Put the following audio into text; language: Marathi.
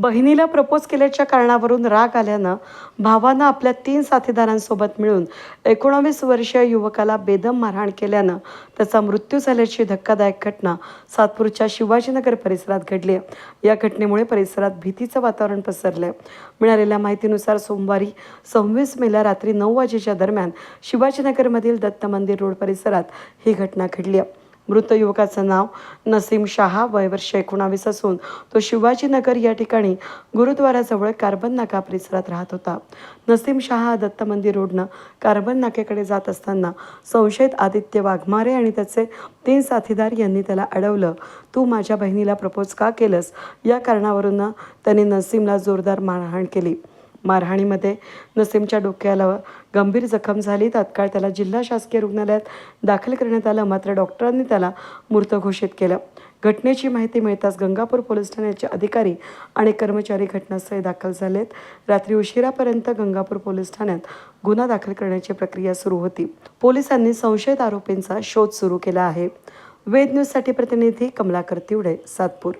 बहिणीला प्रपोज केल्याच्या कारणावरून राग आल्यानं भावानं आपल्या तीन साथीदारांसोबत मिळून एकोणावीस वर्षीय युवकाला बेदम मारहाण केल्यानं त्याचा मृत्यू झाल्याची धक्कादायक घटना सातपूरच्या शिवाजीनगर परिसरात घडली आहे. या घटनेमुळे परिसरात भीतीचं वातावरण पसरलं आहे मिळालेल्या माहितीनुसार सोमवारी सव्वीस मेला रात्री नऊ वाजेच्या दरम्यान शिवाजीनगरमधील दत्त मंदिर रोड परिसरात ही घटना घडली आहे. मृत युवकाचं नाव नसीम शहा वय वर्ष एकोणावीस असून तो शिवाजीनगर या ठिकाणी गुरुद्वाराजवळ कार्बन नाका परिसरात राहत होता. नसीम शहा दत्त मंदिर रोडनं कार्बन नाक्याकडे जात असताना संशयित आदित्य वाघमारे आणि त्याचे तीन साथीदार यांनी त्याला अडवलं. तू माझ्या बहिणीला प्रपोज का केलंस या कारणावरून त्यांनी नसीमला जोरदार मारहाण केली. मारहाणीमध्ये नसीमच्या डोक्याला गंभीर जखम झाली. तात्काळ त्याला जिल्हा शासकीय रुग्णालयात दाखल करण्यात आलं. मात्र डॉक्टरांनी त्याला मृत घोषित केलं. घटनेची माहिती मिळताच गंगापूर पोलीस ठाण्याचे अधिकारी आणि कर्मचारी घटनास्थळी दाखल झालेत. रात्री उशिरापर्यंत गंगापूर पोलीस ठाण्यात गुन्हा दाखल करण्याची प्रक्रिया सुरू होती. पोलिसांनी संशयित आरोपींचा शोध सुरू केला आहे. वेद न्यूजसाठी प्रतिनिधी कमलाकर तिवडे सातपूर.